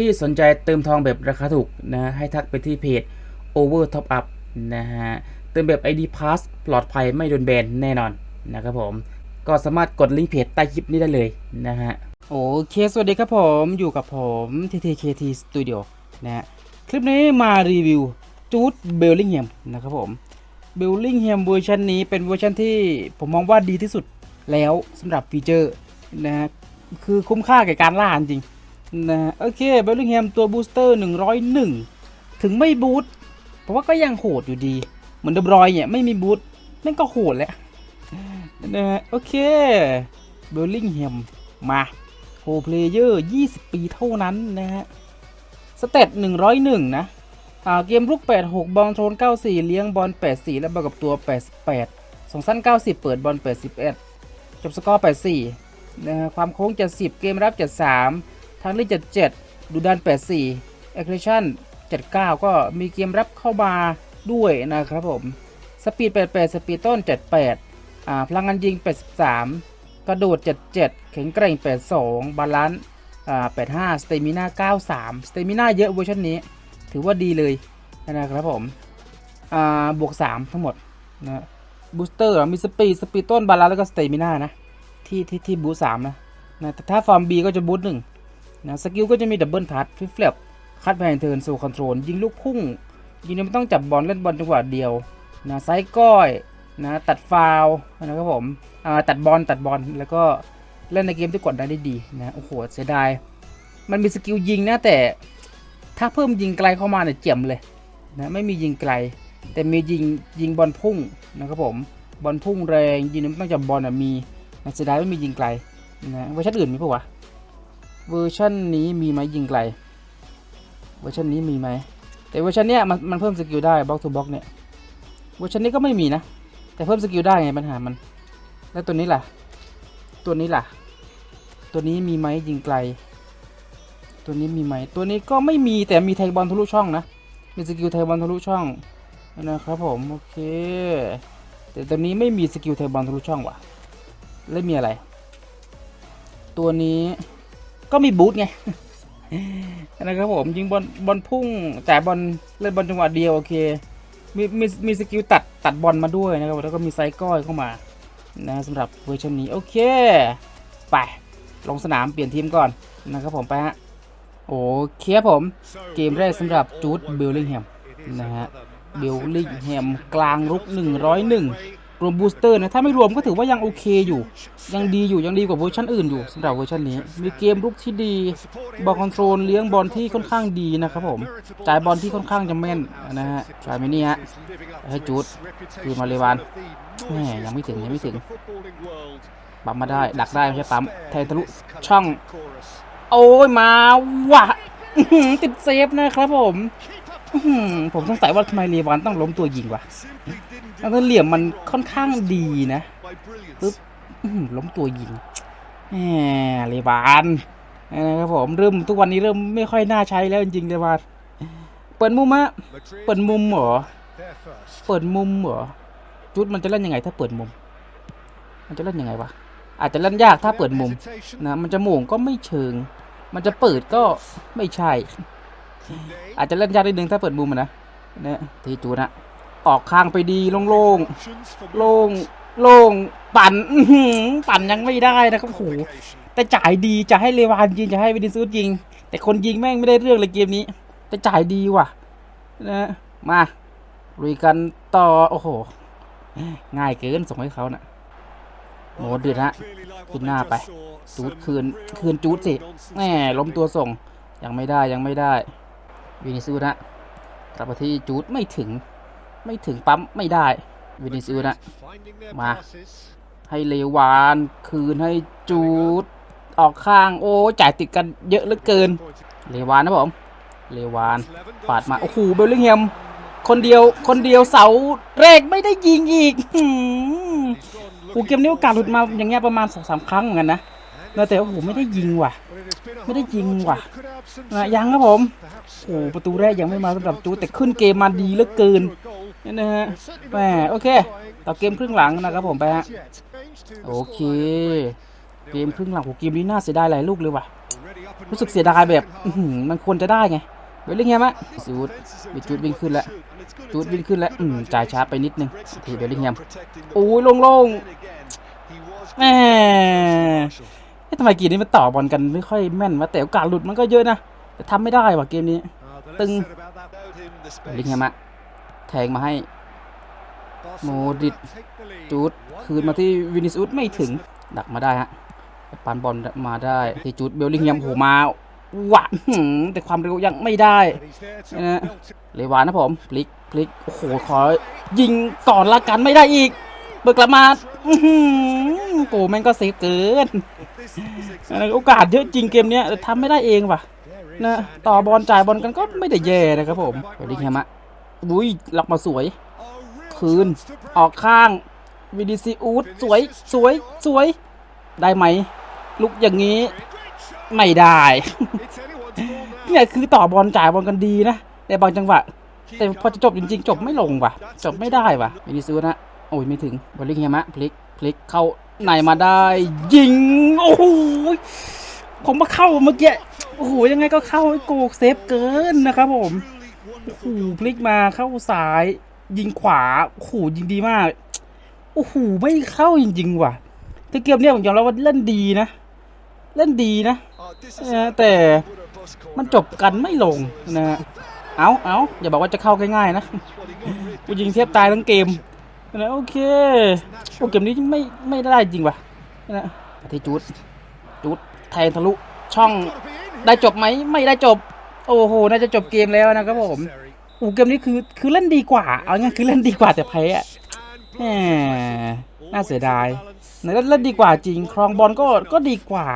ที่สนใจเติมทองแบบราคาถูกนะให้ทักไปที่เพจ Over Top Up นะฮะเติมแบบ ID Pass ปลอดภัยไม่โดนแบนแน่นอนนะครับผมก็สามารถกดลิงก์เพจใต้คลิปนี้ได้เลยนะฮะโอเค สวัสดีครับผมอยู่กับผม TTKT Studio นะฮะคลิปนี้มารีวิวจูดเบลลิงแฮมนะครับผมเบลลิงแฮมเวอร์ชันนี้เป็นเวอร์ชันที่ผมมองว่าดีที่สุดแล้วสำหรับฟีเจอร์นะฮะคือคุ้มค่าแก่การล่าจริง นะโอเคเบลลิงแฮมตัวบูสเตอร์ 101 ถึงไม่บูทเพราะว่าก็ยังโหดอยู่ดี เหมือนเดบรอยเนี่ยไม่มีบูทนั่นก็โหดแหละนะโอเคเบลลิงแฮมมาโปรเพลเยอร์20 ปีเท่านั้นนะฮะสเตต101 นะอ่าเกมลุก 86 บอลโทน 94 เลี้ยงบอล 84 และบอลกับตัว 88สองสั้น 90 เปิดบอล 81 จบสกอร์ 84นะฮะความโค้ง 70 เกมรับ 73 ทางเล่น77 ดูดัน 84 aggression 79 ก็มีเกมรับเข้ามาด้วยนะครับผม สปีด 88 สปีดต้น 78 อ่า พลังงานยิง 83 กระโดด 77 แข็งแกร่ง 82 บาลานซ์ อ่า 85 สเตมิน่า 93 สเตมิน่าเยอะเวอร์ชันนี้ ถือว่าดีเลยนะครับผม อ่า บวก 3 ทั้งหมดนะบูสเตอร์มีสปีด สปีดต้น บาลานซ์ แล้วก็สเตมิน่านะ ที่ที่ที่บูสามนะนะแต่ถ้าฟอร์ม B ก็จะบูสหนึ่ง นะสกิลก็จะมีดับเบิลทัชฟิฟเฟลคัดแพนเทิร์นสู่คอนโทรลยิงลูกพุ่ง ยิงไม่ต้องจับบอลเล่นบอลจังหวะเดียวนะไซส์ก้อยนะตัดฟาวนะครับผมตัดบอลตัดบอลแล้วก็เล่นในเกมที่กดได้ได้ดีนะโอ้โหเสียดายมันมีสกิลยิงนะแต่ถ้าเพิ่มยิงไกลเข้ามาเนี่ยเจ็มเลยนะไม่มียิงไกล แต่มียิงยิงบอลพุ่งนะครับผมบอลพุ่งแรงยิงไม่ต้องจับบอลอะมีนะเสียดายไม่มียิงไกลนะเวอร์ชันอื่นมีปะวะ เวอร์ชันนี้มีไหมยิงไกล เวอร์ชันนี้มีไหม แต่เวอร์ชันเนี้ยมันมันเพิ่มสกิลได้บล็อกทูบล็อกเนี่ยเวอร์ชันนี้ก็ไม่มีนะ แต่เพิ่มสกิลได้ไงปัญหามัน แล้วตัวนี้ล่ะ ตัวนี้ล่ะ ตัวนี้มีไหมยิงไกล ตัวนี้มีไหม ตัวนี้ก็ไม่มีแต่มีไทยบอลทะลุช่องนะ มีสกิลไทยบอลทะลุช่องนะครับผมโอเค แต่ตัวนี้ไม่มีสกิลไทยบอลทะลุช่องว่ะแล้วมีอะไร ตัวนี้ ก็มีบูทไงนะครับผมยิงบอลบอลพุ่งแต่บอลเล่นบอลจังหวะเดียวโอเคมีมีมีสกิลตัดตัดบอลมาด้วยนะครับแล้วก็มีไซก้อยเข้ามานะสำหรับเวอร์ชันนี้โอเค ไป ลงสนามเปลี่ยนทีมก่อนนะครับผมไปฮะโอเคครับผม เกมแรกสำหรับจูดเบลลิงแฮมนะฮะเบลลิงแฮมกลางรุก 101 รวมบูสเตอร์นะถ้าไม่รวมก็ถือว่ายังโอเคอยู่ ยังดีอยู่ยังดีกว่าเวอร์ชันอื่นอยู่สำหรับเวอร์ชันนี้ มีเกมรุกที่ดีบอลคอนโทรลเลี้ยงบอลที่ค่อนข้างดีนะครับผมจ่ายบอลที่ค่อนข้างจะแม่นนะฮะจ่ายไม่นี่ฮะให้จูดคืนมาเลวานแหมยังไม่ถึงยังไม่ถึงปั๊มมาได้ดักได้ไม่ใช่ปั๊มแทงทะลุช่อง โอ้ยมาว่ะติดเซฟนะครับผมผมสงสัยว่าทำไมเลวานต้องล้มตัวยิงวะ แล้วก็เหลี่ยมมันค่อนข้างดีนะปึ๊บอื้อหือล้มตัวยิงแหมเลวานนะครับผมเริ่มทุกวันนี้เริ่มไม่ค่อยน่าใช้แล้วจริงๆเลวานเปิดมุมอะเปิดมุมเหรอเปิดมุมเหรอจุดมันจะเล่นยังไงถ้าเปิดมุม มันจะเล่นยังไงวะอาจจะเล่นยากถ้าเปิดมุมนะมันจะโหม่งก็ไม่เชิง มันจะเปิดก็ไม่ใช่ อาจจะเล่นยากนิดนึงถ้าเปิดมุมอะนะเนี่ยทีจูนะ ออกข้างไปดีโล่งๆ โล่งโล่งปั่นปั่นยังไม่ได้นะครับโหแต่จ่ายดีจะให้เลวานยิงจะให้วินิซูสยิง แต่คนยิงแม่งไม่ได้เรื่องเลยเกมนี้ แต่จ่ายดีว่ะนะมาลุยกันต่อโอ้โห ง่ายเกินส่งให้เขานะ่ะโหเดือดฮะขึ้นหน้าไป จูดคืนคืนจูดสิแหมล้มตัวส่งยังไม่ได้ยังไม่ได้วินิซูสนะกลับมาที่จูดไม่ถึง ไม่ถึงปั๊มไม่ได้วินิซูสนะมาให้เลวานคืนให้จูดออกข้างโอ้จ่ายติดกันเยอะเหลือเกิน เลวานนะผมเลวานปาดมาโอ้โหเบลลิงแฮมคนเดียวคนเดียวเสาแรกไม่ได้ยิงอีกหืมโอ้เกมนี้โอกาสหลุดมาอย่างเงี้ยประมาณสองสามครั้งเหมือนกันนะแล้วแต่โอ้โหไม่ได้ยิงว่ะ ไม่ได้ยิงว่ะนะยังครับผมโอ้ประตูแรกยังไม่มาสำหรับจูดแต่ขึ้นเกมมาดีเหลือเกิน นี่นะฮะแหมโอเคต่อเกมครึ่งหลังนะครับผมไปฮะโอเค เกมครึ่งหลังโหเกมนี้น่าเสียดายหลายลูกเลยว่ะ รู้สึกเสียดายแบบมันควรจะได้ไงเบลลิงแฮมอะสูดมีจุดวิ่งขึ้นแล้วจุดวิ่งขึ้นแล้วอืมจ่ายช้าไปนิดนึงทีเบลลิงแฮมโอ้ยโล่งแหมทำไมกีนี้มันต่อบอลกันไม่ค่อยแม่นวะแต่โอกาสหลุดมันก็เยอะนะแต่ทำไม่ได้ว่ะเกมนี้ ตึงเบลลิงแฮมอะ แทงมาให้ โมดิตจูดคืนมาที่วินิสอุสไม่ถึง ดักมาได้ฮะปันบอลมาได้ที่จูดเบลลิงแฮมโผมาหวานหืมแต่ความเร็วยังไม่ได้นะเลวานนะผมพลิกพลิกโอ้โหขอยิงก่อนละกันไม่ได้อีก เบิกกลับมาอื้อหือโกแม่งก็เซฟเกินโอกาสเยอะจริงเกมเนี้ยทำไม่ได้เองว่ะนะต่อบอลจ่ายบอลกันก็ไม่ได้แย่นะครับผมเบลลิงแฮมอะ อุ้ยล็อกมาสวย คืน ออกข้างวิดีซีอูดสวยสวยสวย ได้ไหม ลุกอย่างนี้ ไม่ได้เนี่ยคือต่อบอลจ่ายบอลกันดีนะแต่บางจังหวะ แต่พอจะจบจริง ๆ จบไม่ลงว่ะ จบไม่ได้ว่ะวินิซูนะโอ้ยไม่ถึงบอลลิงเฮมะพลิกพลิกเข้าในมาได้ ยิง โอ้โหผมมาเข้าเมื่อกี้โอ้โหยังไงก็เข้าไอ้โกกเซฟเกินนะครับผม โอ้โหพลิกมาเข้าซ้าย ยิงขวาโอ้โหยิงดีมากโอ้โหไม่เข้าจริงๆว่ะแต่เกมเนี้ยผมยอมรับว่าเล่นดีนะ เล่นดีนะแต่มันจบกันไม่ลงนะฮะเอาเอาอย่าบอกว่าจะเข้าง่ายๆนะกูยิงเทียบตายทั้งเกมนะโอเคโอ้เกมนี้ไม่ไม่ได้จริงว่ะนะที่จูดจูดแทงทะลุช่องได้จบไหมไม่ได้จบ โอ้โห น่าจะจบเกมแล้วนะครับผมอ้เกมนี้คือคือเล่นดีกว่า เอาง่ายคือเล่นดีกว่าแต่แพ้อะแหมน่าเสียดายนะเล่นเล่นดีกว่าจริง ครองบอลก็ก็ดีกว่า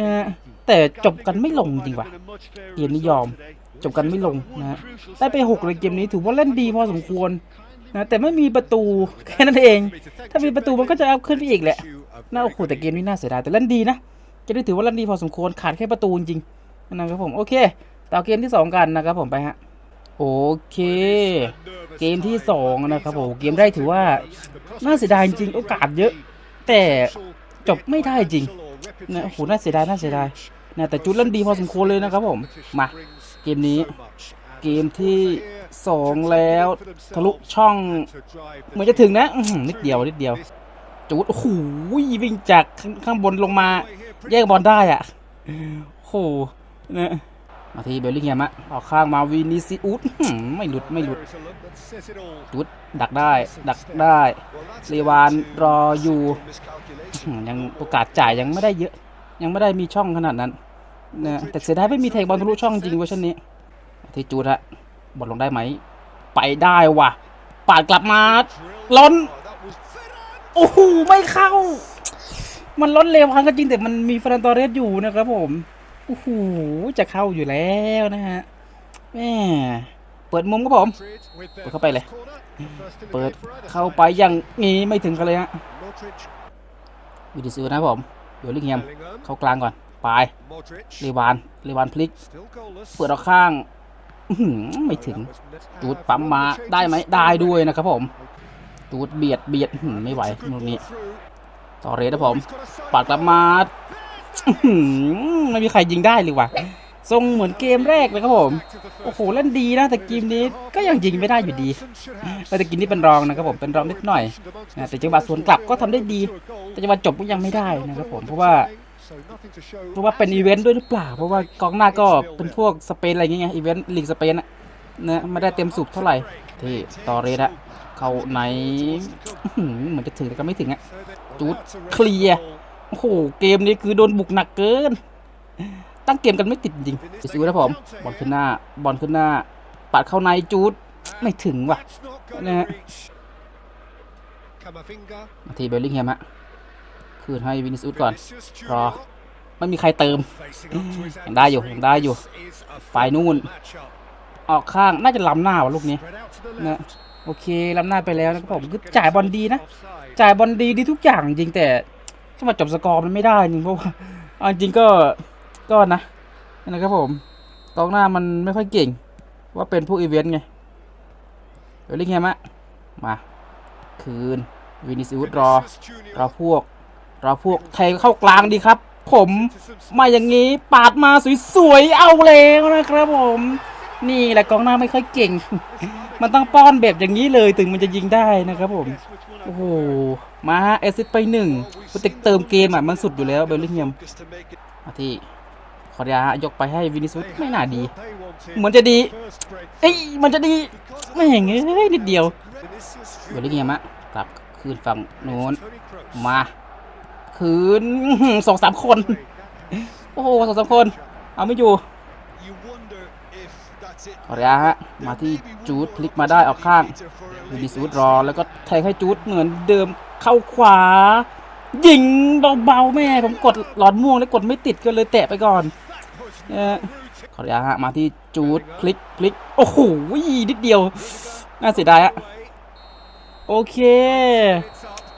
นะแต่จบกันไม่ลงจริงว่ะเกมนี้ยอม จบกันไม่ลงนะได้ไปหกในเกมนี้ถือว่าเล่นดีพอสมควรนะแต่ไม่มีประตูแค่นั้นเอง ถ้ามีประตูมันก็จะเอาขึ้นไปอีกแหละน่าโอ้โหแต่เกมนี้น่าเสียดายแต่เล่นดีนะจะได้ถือว่าเล่นดีพอสมควรขาดแค่ประตูจริงนะครับผมโอเค ต่อเกมที่สองกันนะครับผมไปฮะโอเค เกมที่สองนะครับผมเกมได้ถือว่าน่าเสียดายจริงโอกาสเยอะ แต่จบไม่ได้จริงนะโหน่าเสียดายน่าเสียดายนะแต่จุดเล่นดีพอสมควรเลยนะครับผมมาเกมนี้ เกมที่สองแล้วทะลุช่องเหมือนจะถึงนะนิดเดียวนิดเดียวจูดโอ้โหวิ่งจากข้างบนลงมา แย่งบอลได้อะโอ้โหนะ มาที่เบลลิงแฮมอะออกข้างมาวินิซิอุสไม่หลุดไม่หลุดจุดดักได้ดักได้เลวานรออยู่ยังโอกาสจ่ายยังไม่ได้เยอะ ยังไม่ได้มีช่องขนาดนั้นนะแต่เสียดายไม่มีเทคบอลทะลุช่องจริงเวอร์ชันนี้ ที่จูดอะบอลลงได้ไหม ไปได้ว่ะปาดกลับมาล้นโอ้โหไม่เข้า มันล้นเร็วพังก็จริงแต่มันมีฟรานตอเรสอยู่นะครับผม อ้โหจะเข้าอยู่แล้วนะฮะแม่เปิดมุมครับผมเปิดเข้าไปเลย เปิดเข้าไปอย่างงี้ไม่ถึงกันเลยฮะวิดีซูนะครับผมเดี๋ยวลิงแฮมเข้ากลางก่อนไปเลวานเลวานพลิก เปิดออกข้างไม่ถึงจูดปั๊มมาได้ไหมได้ด้วยนะครับผมจูดเบียดเบียดไม่ไหวตรงนี้ต่อเรสนะผมปัดกลับมา ไม่มีใครยิงได้เลยว่ะ ทรงเหมือนเกมแรกเลยครับผม โอ้โหเล่นดีนะแต่เกมนี้ก็ยังยิงไม่ได้อยู่ดีแต่ตะกินนี่เป็นรองนะครับผมเป็นรองนิดหน่อยนะแต่จังหวะสวนกลับก็ทำได้ดี แต่จังหวะจบก็ยังไม่ได้นะครับผมเพราะว่าเพราะว่าเป็นอีเวนต์ด้วยหรือเปล่า เพราะว่ากองหน้าก็เป็นพวกสเปนอะไรเงี้ยอีเวนต์ลีกสเปนอะนะไม่ได้เต็มสูบเท่าไหร่ที่ต่อเรสอะเข้าในอื้อหือเหมือนจะถึงแต่ก็ไม่ถึงอะจูดเคลียร์ โอ้โห เกมนี้คือโดนบุกหนักเกิน ตั้งเกมกันไม่ติดจริงสิวนะผม บอลขึ้นหน้า บอลขึ้นหน้า ปัดเข้าในจูด ไม่ถึงว่ะนะฮะมาทีเบลลิงแฮมฮะ คืนให้วินิสอุสก่อน รอ ไม่มีใครเติม ยังได้อยู่ ยังได้อยู่ฝ่ายนู่น ออกข้าง น่าจะล้ำหน้าว่ะลูกนี้ นะโอเคล้ำหน้าไปแล้วนะครับผมคือจ่ายบอลดีนะ จ่ายบอลดีดีทุกอย่างจริงแต่ ถ้ามาจบสกอร์มันไม่ได้จริงเพราะว่าจริงก็ก็นะนะครับผมกองหน้ามันไม่ค่อยเก่ง ว่าเป็นพวกอีเวนต์ไงเดี๋ยวลิงแฮมะมาคืนวินิซิอุสรอรอพวกรอพวกแทงเข้ากลางดีครับ ผมมาอย่างนี้ปาดมาสวยๆเอาแล้วนะครับผม นี่แหละกองหน้าไม่ค่อยเก่ง มันต้องป้อนแบบอย่างนี้เลยถึงมันจะยิงได้นะครับผมโอ้โห มาฮะแอซิสต์ไปหนึ่งติเติมเกมอะมันสุดอยู่แล้วเบลลิงแฮมมาที่ขออนุญายกไปให้วินิสุสไม่น่าดี เหมือนจะดี เอ้ยมันจะดีไม่เห็นเอ้ยนิดเดียวเบลลิงแฮมอะกลับคืนฝั่งโน้นมาคืนสองสามคน โอ้โหสองสามคน เอาไม่อยู่ขออนุญาฮะ มาที่จูดพลิกมาได้ออกข้างวินิสูดรอ แล้วก็แทงให้จูดเหมือนเดิม เข้าขวา ยิงเบาๆแม่ผมกดหลอดม่วงแล้วกดไม่ติดก็เลยแตะไปก่อนเออขออนุญาตฮะมาที่จูดพลิกพลิกโอ้โหนิดเดียว น่าเสียดายอะโอเค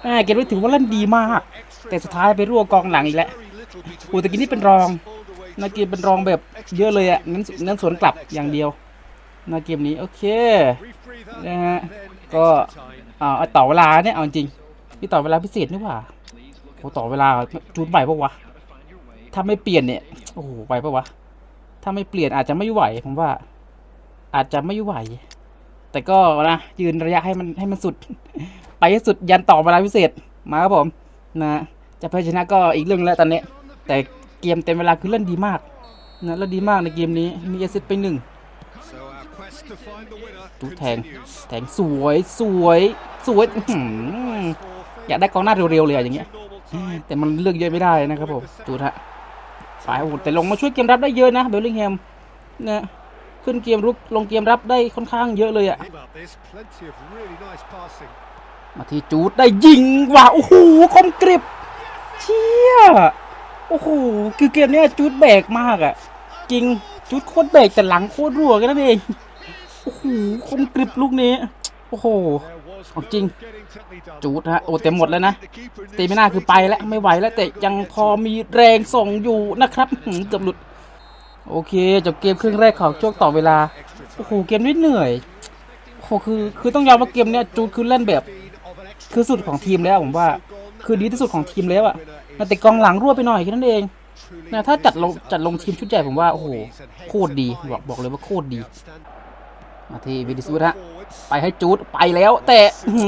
แม่เกมนี้ถือว่าเล่นดีมาก แต่สุดท้ายไปรั่วกองหลังอีกแล้วโอ้ต่กี้นี่เป็นรองนาเกมเป็นรองแบบเยอะเลยอะงั้นงั้นสวนกลับอย่างเดียวนาเกมนี้โอเคนะฮะก็อ่าเอาต่อเวลาเนี่ยเอาจริง พี่ต่อเวลาพิเศษนี่หว่าโอ้ต่อเวลาจูนไหวปะวะถ้าไม่เปลี่ยนเนี่ยโอ้โหไหวปะวะถ้าไม่เปลี่ยนอาจจะไม่ไหวผมว่า อาจจะไม่ไหว แต่ก็นะยืนระยะให้มันให้มันสุด ไปให้สุดยันต่อเวลาพิเศษมาครับผมนะจะแพ้ชนะก็อีกเรื่องแล้วตอนนี้ แต่เกมเต็มเวลาคือเล่นดีมากนะเล่นดีมากในเกมนี้มีแอสซิสต์ไปหนึ่งจุดดแทงแทงสวยสวยสวย อื้อหืออยากได้กองหน้าเร็วๆเลยอะอย่างเงี้ย แต่มันเลือกเยอะไม่ได้นะครับผมจูดฮะสายโอ้โหแต่ลงมาช่วยเกมรับได้เยอะนะเบลลิงแฮมนะขึ้นเกมรุกลงเกมรับได้ค่อนข้างเยอะเลยอะมาที่จูดได้ยิงว่ะโอ้โหคมกริบเชี่ยโอ้โหคือเกมเนี้ยจูดแบกมากอะจริงจูดโคตรแบกแต่หลังโคตรรั่วกันนั่นเอง โอ้โหคมกริบลูกนี้ โอ้โห ของจริง จูดฮะ โอ้เต็มหมดแล้วนะเตมิน่าคือไปแล้วไม่ไหวแล้วแต่ยังพอมีแรงส่งอยู่นะครับหืมเกือบหลุด โอเคจบเกมครึ่งแรกของช่วงต่อเวลา โอ้โหเกมนี้เหนื่อย โอ้โหคือคือต้องยอมว่าเกมเนี้ยจูดคือเล่นแบบ คือสุดของทีมแล้วผมว่า คือดีที่สุดของทีมแล้วอะแต่กองหลังรั่วไปหน่อยแค่นั้นเองนะถ้าจัดลงจัดลงทีมชุดใหญ่ผมว่า โอ้โห โคตรดี บอกบอกเลยว่าโคตรดีมาที่วิดิสุดฮะ ไปให้จูดไปแล้ว แต่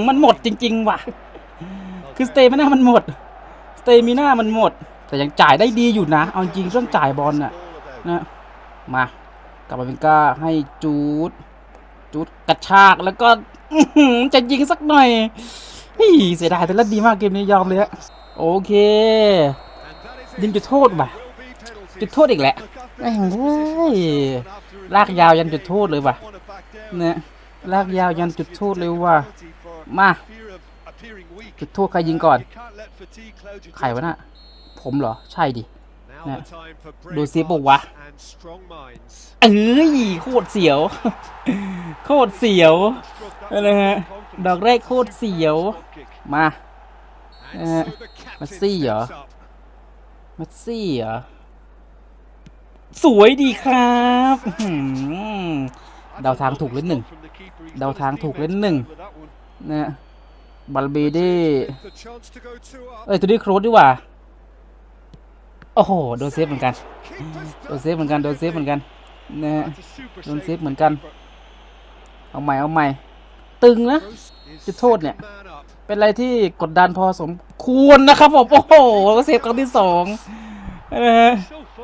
มันหมดจริง ๆ ว่ะ คือสเตมิน่ามันหมด สเตมิน่ามันหมด แต่ยังจ่ายได้ดีอยู่นะ เอาจริงเรื่องจ่ายบอลน่ะนะมากลับมาเป็นก้าให้จูดจูดกระชากแล้วก็จะยิงสักหน่อยฮี่เสียดายแต่ล่นดีมากเกมนี้ยอมเลยฮะโอเค ยิงจุดโทษว่ะจุดโทษอีกแหละแม่งเอ้ยลากยาวยันจุดโทษเลยว่ะเนี่ย ลากยาวยันจุดโทษเลยว่ะ มา จุดโทษใครยิงก่อน ใครวะน่ะ ผมเหรอ ใช่ดิเนี่ยดูดูซิซิปะปะวะวะ เอ้ย โคตรเสียว โคตรเสียวนะฮะ ดอกแรกโคตรเสียว มาเออมาซี่เหรอเมสซี่เหรอ สวยดีครับอื้อหือเดาทางถูกเล่นหนึ่ง เดาทางถูกเล่นหนึ่งนะบัลเบเด้เอ้ยตัวนี้โครสดีกว่า โอ้โห โดนเซฟเหมือนกัน โดนเซฟเหมือนกัน โดนเซฟเหมือนกันนะฮะโดนเซฟเหมือนกัน เอาใหม่ เอาใหม่ ตึงนะจุดโทษเนี่ย เป็นอะไรที่กดดันพอสมควรนะครับผม โอ้โหแล้วก็เซฟครั้งที่สองนะฮะ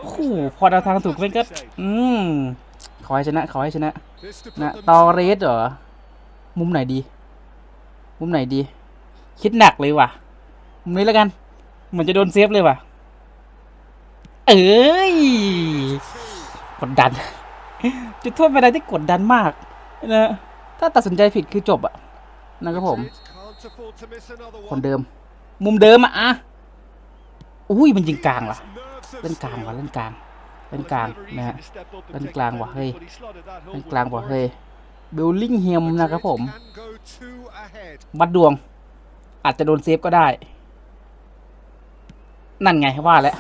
โอ้โหพอเดาทางถูกเป็นก็ อืมข อให้ชนะขอให้ชนะนะตอเรสเหรอ มุมไหนดี มุมไหนดี คิดหนักเลยว่ะ มุมนี้แล้วกัน เหมือนจะโดนเซฟเลยว่ะ เอ้ย กดดัน จุดโทษเป็นอะไรที่กดดันมากนะถ้าตัดสินใจผิดคือจบอะนะครับผม คนเดิม มุมเดิมอะอะอุ้ยมันยิงกลางว่ะ เล่นกลางว่ะเล่นกลาง เล่นกลางนะฮะเล่นกลางว่ะเฮ้ยเล่นกลางว่ะเฮ้ยเบลลิงเฮมนะครับผม วัดดวง อาจจะโดนเซฟก็ได้ นั่นไงว่าแล้ว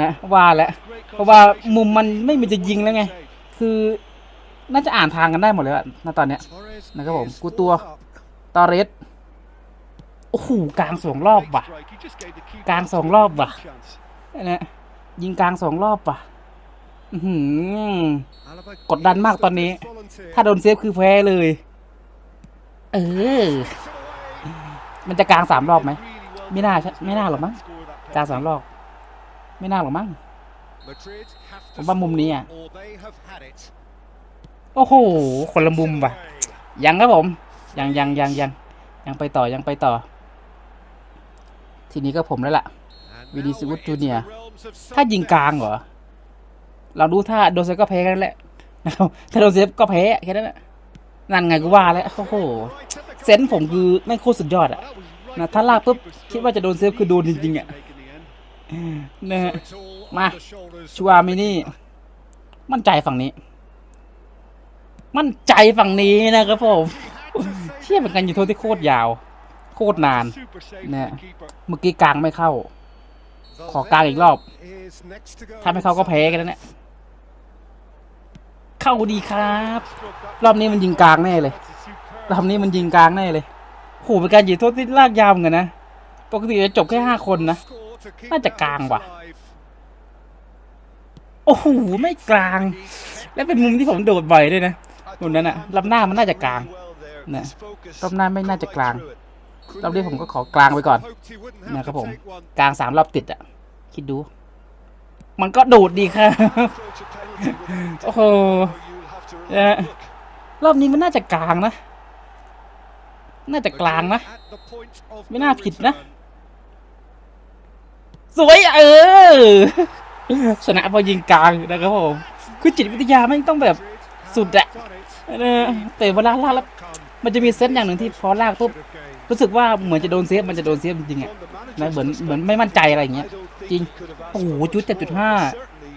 นะว่าแล้วเพราะว่ามุมมันไม่มีจะยิงแล้วไง คือน่าจะอ่านทางกันได้หมดแล้วอะตอนเนี้ยนะครับผม กูตัวตอเรสโอ้โหกลางสองรอบว่ะ กลางสองรอบว่ะนะ ยิงกลางสองรอบป่ะกดดันมากตอนนี้ ถ้าโดนเซฟคือแพ้เลย เออ มันจะกลางสามรอบไหม ไม่น่าใช่ไม่น่าหรอกมั้ง กลางสามรอบ ไม่น่าหรอกมั้ง ผมว่ามุมนี้อะ โอ้โห คนละมุมว่ะ ยังครับผม ยังยังยังยังยังไปต่อยังไปต่อ ทีนี้ก็ผมแล้วล่ะ วินิซิอุสจูเนียร์ ถ้ายิงกลางเหรอ เรารู้ถ้าโดนเซฟก็แพ้กันแหละนะครับถ้าโดนเซฟก็แพ้แค่นั้นแหละนั่นไงกูว่าแล้วโอ้โหเซนผมคือไม่โคตรสุดยอดอะนะถ้าลากปุ๊บคิดว่าจะโดนเซฟคือโดนจริงๆอะนะฮะมาชัวร์มินี่ มั่นใจฝั่งนี้ มั่นใจฝั่งนี้นะครับผมเทียบกันอยู่โทษที่โคตรยาว โคตรนานนี่เมื่อกี้กลางไม่เข้า ขอกลางอีกรอบ ถ้าไม่เข้าก็แพ้กันแล้วเนี่ย เข้าดีครับ รอบนี้มันยิงกลางแน่เลย รอบนี้มันยิงกลางแน่เลยโหเป็นการยิงโทษที่ลากยาวเหมือนกันนะ ปกติจะจบแค่ห้าคนนะ น่าจะกลางว่ะ โอ้โห ไม่กลาง และเป็นมุมที่ผมโดดบ่อยด้วยนะมุมนั้นอะลำหน้ามันน่าจะกลางนี่ยรอบหน้าไม่น่าจะกลาง รอบนี้ผมก็ขอกลางไปก่อนนะครับผม กลางสามรอบติดอะคิดดู มันก็โดดดีครับโอ้โหนะรอบนี้มันน่าจะกลางนะ น่าจะกลางนะ ไม่น่าผิดนะ สวยเออ ชนะพอยิงกลางนะครับผม คือจิตวิทยาไม่ต้องแบบสุดอะเออแต่เวลาลากแล้ว มันจะมีเซตอย่างหนึ่งที่พอลากปุ๊บ รู้สึกว่าเหมือนจะโดนเซฟมันจะโดนเซฟจริงๆอะนะเหมือนเหมือนไม่มั่นใจอะไรอย่างเงี้ยจริงโอ้โหจุดเจ็ดจุดห้า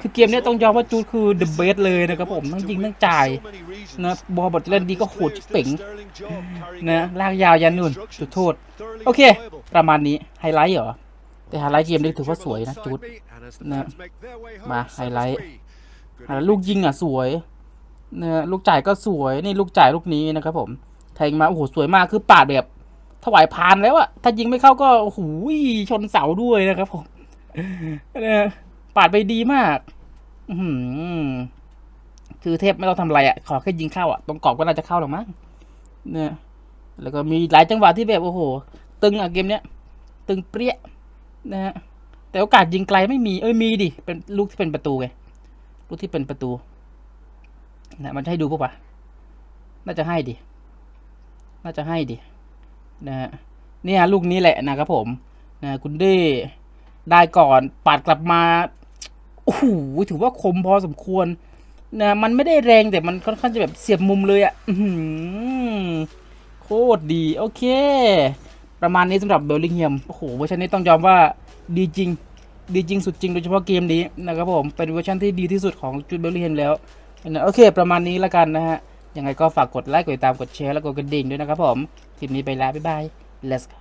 คือเกมนี้ต้องยอมว่าจูดคือ the best เลยนะครับผมทั้งยิงทั้งจ่ายนะบอลบทเล่นดีก็โหดชิบเป๋งนะลากยาวยันนู่นจุดโทษ โอเค ประมาณนี้ไฮไลท์เหรอ แต่ไฮไลท์เกมนี้ถือว่าสวยนะจูดนะมาไฮไลท์ลูกยิงอะสวยนะลูกจ่ายก็สวยนี่ลูกจ่ายลูกนี้นะครับผมแทงมาโอ้โหสวยมากคือปาดแบบ ถวายพานแล้วอะถ้ายิงไม่เข้าก็โอ้โหชนเสาด้วยนะครับผมนะปาดไปดีมาก อืคือเทพไม่ต้องทำอะไรอะขอแค่ยิงเข้าอะตรงกรอบก็น่าจะเข้าหรอกมั้งเนี่ยแล้วก็มีหลายจังหวะที่แบบโอ้โห ตึงอะเกมเนี้ย ตึงเปรี้ยนะฮะแต่โอกาสยิงไกลไม่มีเอ้ยมีดิเป็นลูกที่เป็นประตูไงลูกที่เป็นประตูนะมันจะให้ดูปะวะน่าจะให้ดิน่าจะให้ดิ นะฮะเนี่ยลูกนี้แหละนะครับผมนะคุณเด้ได้ก่อนปาดกลับมาโอ้โหถือว่าคมพอสมควรนะมันไม่ได้แรงแต่มันค่อนข้างจะแบบเสียบมุมเลยอะ่ะโคตรดีโอเค ประมาณนี้สำหรับเบลลิงแฮมโอ้โหเวอร์ชันนี้ต้องยอมว่าดีจริง ดีจริงสุดจริงโดยเฉพาะเกมนี้นะครับผม เป็นเวอร์ชันที่ดีที่สุดของจูดเบลลิงแฮมแล้วนะโอเค ประมาณนี้ล้วกันนะฮะยังไงก็ฝากกดไลค์กดติดตามกดแชร์แล้วกดกระดิ่งด้วยนะครับผม คลิปนี้ไปแล้วบ๊ายบาย let's go